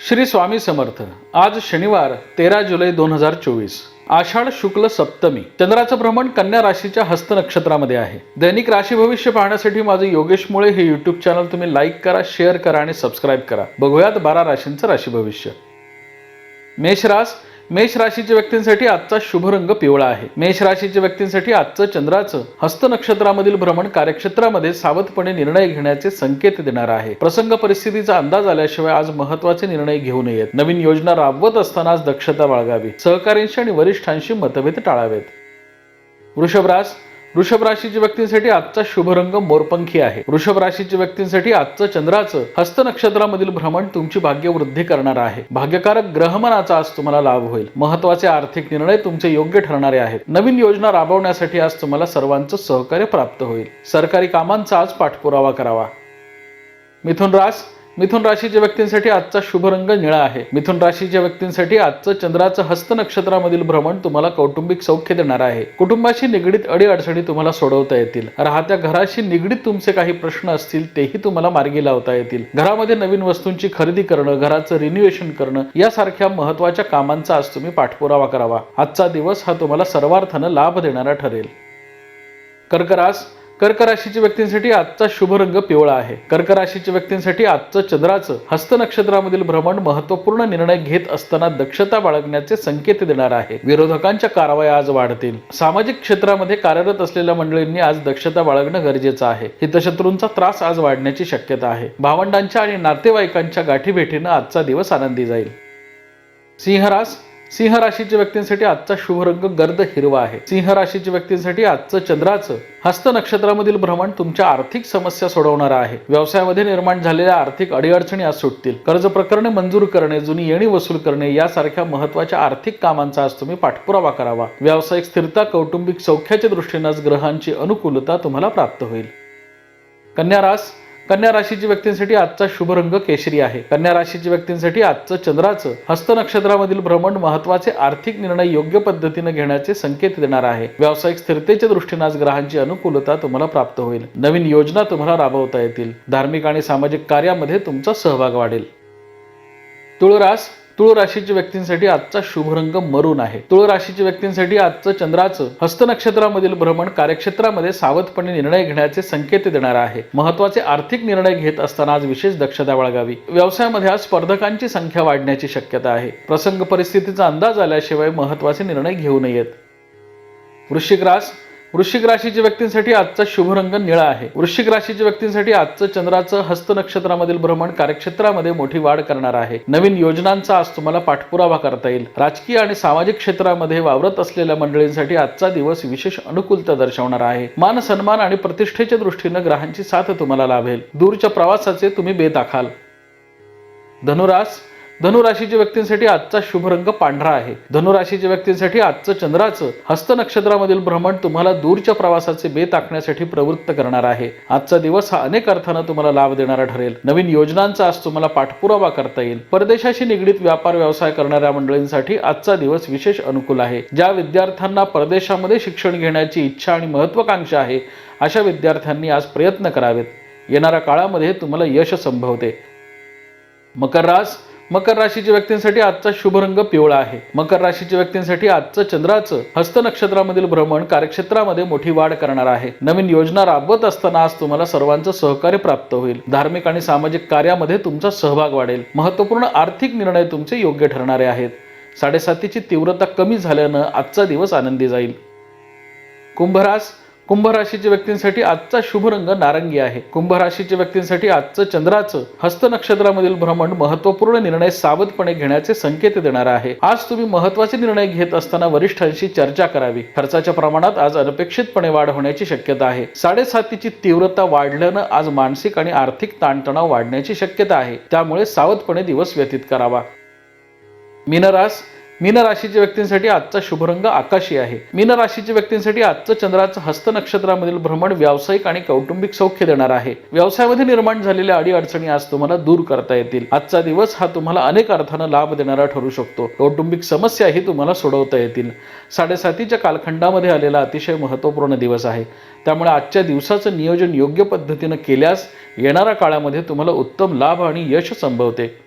श्री स्वामी समर्थ. आज शनिवार तेरा जुलै दोन हजार चोवीस. आषाढ शुक्ल सप्तमी. चंद्राचं भ्रमण कन्या राशीच्या हस्त नक्षत्रामध्ये आहे. दैनिक राशी भविष्य पाहण्यासाठी माझं योगेश मुळे हे युट्यूब चॅनल तुम्ही लाईक करा शेअर करा आणि सबस्क्राईब करा. बघूयात बारा राशींचं राशी भविष्य. मेषरास मेष राशीच्या व्यक्तींसाठी आजचा शुभ रंग पिवळा आहे. मेष राशीच्या व्यक्तींसाठी आजचं चंद्राचं हस्त नक्षत्रामधील भ्रमण कार्यक्षेत्रामध्ये सावधपणे निर्णय घेण्याचे संकेत देणार आहे. प्रसंग परिस्थितीचा अंदाज आल्याशिवाय आज महत्त्वाचे निर्णय घेऊ नयेत. नवीन योजना राबवत असताना आज दक्षता बाळगावी. सहकार्यांशी आणि वरिष्ठांशी मतभेद टाळावेत. वृषभरास वृषभ राशीच्या व्यक्तींसाठी आजचा शुभ रंग मोरपंखी आहे. वृषभ राशीच्या व्यक्तींसाठी आजचं चंद्राचं हस्त नक्षत्रामधील भ्रमण तुमची भाग्यवृद्धी करणार आहे. भाग्यकारक ग्रहमनाचा आज तुम्हाला लाभ होईल. महत्त्वाचे आर्थिक निर्णय तुमचे योग्य ठरणारे आहेत. नवीन योजना राबवण्यासाठी आज तुम्हाला सर्वांचं सहकार्य प्राप्त होईल. सरकारी कामांचा आज पाठपुरावा करावा. मिथुन रास मिथुन राशीच्या व्यक्तींसाठी आजचा शुभ रंग निळा आहे. मिथुन राशीच्या व्यक्तींसाठी आजचं चंद्राचं हस्त नक्षत्रामधील भ्रमण तुम्हाला कौटुंबिक सौख्य देणार आहे. कुटुंबाशी निगडीत अडीअडचणी तुम्हाला सोडवता येतील. राहत्या घराशी निगडीत तुमचे काही प्रश्न असतील तेही तुम्हाला मार्गी लावता येतील. घरामध्ये नवीन वस्तूंची खरेदी करणं घराचं रिन्युएशन करणं यासारख्या महत्त्वाच्या कामांचा आज तुम्ही पाठपुरावा करावा. आजचा दिवस हा तुम्हाला सर्वार्थानं लाभ देणारा ठरेल. कर्करास कर्क राशीच्या व्यक्तींसाठी आजचा शुभ रंग पिवळा आहे. कर्क राशीच्या व्यक्तींसाठी आजचं चंद्राचं हस्त नक्षत्रामधील भ्रमण महत्त्वपूर्ण निर्णय घेत असताना दक्षता बाळगण्याचे संकेत देणार आहे. विरोधकांच्या कारवाया आज वाढतील. सामाजिक क्षेत्रामध्ये कार्यरत असलेल्या मंडळींनी आज दक्षता बाळगणं गरजेचं आहे. हितशत्रूंचा त्रास आज वाढण्याची शक्यता आहे. भावंडांच्या आणि नातेवाईकांच्या गाठीभेटीनं आजचा दिवस आनंदी जाईल. सिंहरास सिंह राशीच्या व्यक्तींसाठी आजचा शुभ रंग गर्द हिरवा आहे. सिंह राशीच्या व्यक्तींसाठी आजचं चंद्राचं हस्त नक्षत्रामधील भ्रमण तुमच्या आर्थिक समस्या सोडवणार आहे. व्यवसायामध्ये निर्माण झालेल्या आर्थिक अडीअडचणी आज सुटतील. कर्ज प्रकरणे मंजूर करणे जुनी येणी वसूल करणे यासारख्या महत्त्वाच्या आर्थिक कामांचा आज तुम्ही पाठपुरावा करावा. व्यावसायिक स्थिरता कौटुंबिक सौख्याच्या दृष्टीनं आज ग्रहांची अनुकूलता तुम्हाला प्राप्त होईल. कन्या रास कन्या राशीची व्यक्तींसाठी आजचा शुभ रंग केशरी आहे. कन्या राशीच्या व्यक्तींसाठी आजचं चंद्राचं हस्त नक्षत्रामधील भ्रमण महत्त्वाचे आर्थिक निर्णय योग्य पद्धतीने घेण्याचे संकेत देणार आहे. व्यावसायिक स्थिरतेच्या दृष्टीने आज ग्रहांची अनुकूलता तुम्हाला प्राप्त होईल. नवीन योजना तुम्हाला राबवता येतील. धार्मिक आणि सामाजिक कार्यामध्ये तुमचा सहभाग वाढेल. तुळरास तुळ राशीच्या व्यक्तींसाठी आजचा शुभ रंग मरून आहे. तुळ राशीच्या व्यक्तींसाठी आजचं चंद्राचं हस्त नक्षत्रामधील भ्रमण कार्यक्षेत्रामध्ये सावधपणे निर्णय घेण्याचे संकेत देणार आहे. महत्त्वाचे आर्थिक निर्णय घेत असताना आज विशेष दक्षता बाळगावी. व्यवसायामध्ये आज स्पर्धकांची संख्या वाढण्याची शक्यता आहे. प्रसंग परिस्थितीचा अंदाज आल्याशिवाय महत्त्वाचे निर्णय घेऊ नयेत. वृश्चिक रास वृश्चिक राशीच्या व्यक्तींसाठी आजचा शुभ रंग निळा आहे. वृश्चिक राशीच्या व्यक्तींसाठी आजचं चंद्राचं हस्त नक्षत्रामधील भ्रमण कार्यक्षेत्रामध्ये मोठी वाढ करणार आहे. नवीन योजनांचा आज तुम्हाला पाठपुरावा करता येईल. राजकीय आणि सामाजिक क्षेत्रामध्ये वावरत असलेल्या मंडळींसाठी आजचा दिवस विशेष अनुकूलता दर्शवणार आहे. मान सन्मान आणि प्रतिष्ठेच्या दृष्टीनं ग्रहांची साथ तुम्हाला लाभेल. दूरच्या प्रवासाचे तुम्ही बेत आखाल धनुरास धनुराशीच्या व्यक्तींसाठी आजचा शुभ रंग पांढरा आहे. धनुराशीच्या व्यक्तींसाठी आजचं चंद्राचं हस्त नक्षत्रामधील भ्रमण तुम्हाला दूरच्या प्रवासाचे बेत आखण्यासाठी प्रवृत्त करणार आहे. आजचा दिवस हा अनेक अर्थानं तुम्हाला लाभ देणारा ठरेल. नवीन योजनांचा आज तुम्हाला पाठपुरावा करता येईल. परदेशाशी निगडीत व्यापार व्यवसाय करणाऱ्या मंडळींसाठी आजचा दिवस विशेष अनुकूल आहे. ज्या विद्यार्थ्यांना परदेशामध्ये शिक्षण घेण्याची इच्छा आणि महत्वाकांक्षा आहे अशा विद्यार्थ्यांनी आज प्रयत्न करावेत. येणाऱ्या काळामध्ये तुम्हाला यश संभवते. मकर रास मकर राशीच्या व्यक्तींसाठी आजचा शुभ रंग पिवळा आहे. मकर राशीच्या व्यक्तींसाठी आजचं चंद्राचं हस्त नक्षत्रामधील भ्रमण कार्यक्षेत्रामध्ये मोठी वाढ करणार आहे. नवीन योजना राबवत असताना आज तुम्हाला सर्वांचं सहकार्य प्राप्त होईल. धार्मिक आणि सामाजिक कार्यामध्ये तुमचा सहभाग वाढेल. महत्त्वपूर्ण आर्थिक निर्णय तुमचे योग्य ठरणारे आहेत. साडेसातीची तीव्रता कमी झाल्यानं आजचा दिवस आनंदी जाईल. कुंभरास कुंभ राशीच्या व्यक्तींसाठी आजचा शुभ रंग नारंगी आहे. कुंभ राशीच्या व्यक्तींसाठी आजचं चंद्राचं हस्त नक्षत्रामधील भ्रमण महत्त्वपूर्ण निर्णय सावधपणे घेण्याचे संकेत देणार आहे. आज तुम्ही महत्त्वाचे निर्णय घेत असताना वरिष्ठांशी चर्चा करावी. खर्चाच्या प्रमाणात आज अनपेक्षितपणे वाढ होण्याची शक्यता आहे. साडेसातीची तीव्रता वाढल्यानं आज मानसिक आणि आर्थिक ताणतणाव वाढण्याची शक्यता आहे. त्यामुळे सावधपणे दिवस व्यतीत करावा. मिनरास मीन राशीच्या व्यक्तींसाठी आजचा शुभरंग आकाशी आहे. मीन राशीच्या व्यक्तींसाठी आजचं चंद्राचं हस्त नक्षत्रामधील भ्रमण व्यावसायिक आणि कौटुंबिक सौख्य देणार आहे. व्यवसायामध्ये निर्माण झालेल्या अडीअडचणी आज तुम्हाला दूर करता येतील. आजचा दिवस हा तुम्हाला अनेक अर्थानं लाभ देणारा ठरू शकतो. कौटुंबिक समस्याही तुम्हाला सोडवता येतील. साडेसातीच्या कालखंडामध्ये आलेला अतिशय महत्त्वपूर्ण दिवस आहे. त्यामुळे आजच्या दिवसाचं नियोजन योग्य पद्धतीनं केल्यास येणाऱ्या काळामध्ये तुम्हाला उत्तम लाभ आणि यश संभवते.